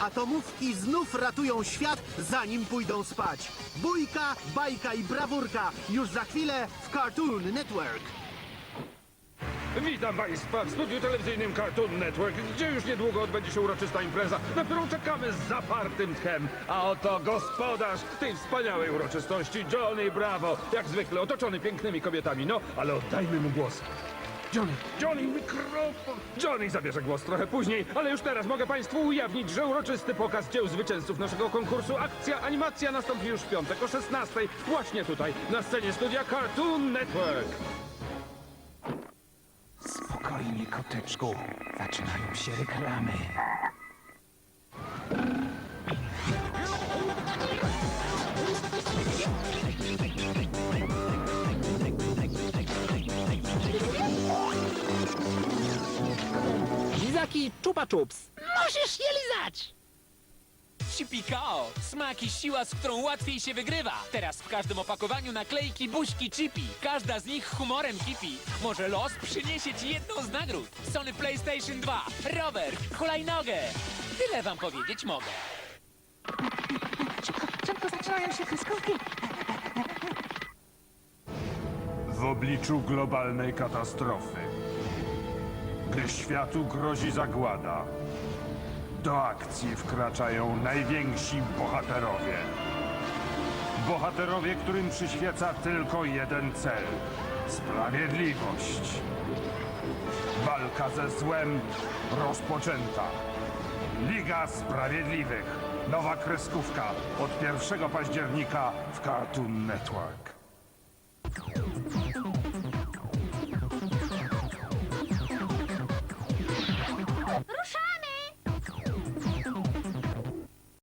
Atomówki znów ratują świat, zanim pójdą spać. Bójka, bajka i brawurka już za chwilę w Cartoon Network. Witam Państwa w studiu telewizyjnym Cartoon Network, gdzie już niedługo odbędzie się uroczysta impreza, na którą czekamy z zapartym tchem. A oto gospodarz tej wspaniałej uroczystości, Johnny Bravo, jak zwykle otoczony pięknymi kobietami. No, ale oddajmy mu głos. Johnny, Johnny, mikrofon! Johnny zabierze głos trochę później, ale już teraz mogę Państwu ujawnić, że uroczysty pokaz dzieł zwycięzców naszego konkursu Akcja Animacja nastąpi już w piątek o 16 właśnie tutaj, na scenie studia Cartoon Network. Spokojnie, koteczku. Zaczynają się reklamy. Lizaki Chupa Chups. Musisz je lizać! Chipikao. Smak i siła, z którą łatwiej się wygrywa. Teraz w każdym opakowaniu naklejki buźki Chippy. Każda z nich humorem kipi. Może los przyniesie ci jedną z nagród. Sony PlayStation 2, rower, hulajnogę. Tyle wam powiedzieć mogę. Szybko zaczynają się kreskówki. W obliczu globalnej katastrofy, gdy światu grozi zagłada, do akcji wkraczają najwięksi bohaterowie. Bohaterowie, którym przyświeca tylko jeden cel sprawiedliwość. Walka ze złem rozpoczęta. Liga Sprawiedliwych. Nowa kreskówka od 1 października w Cartoon Network.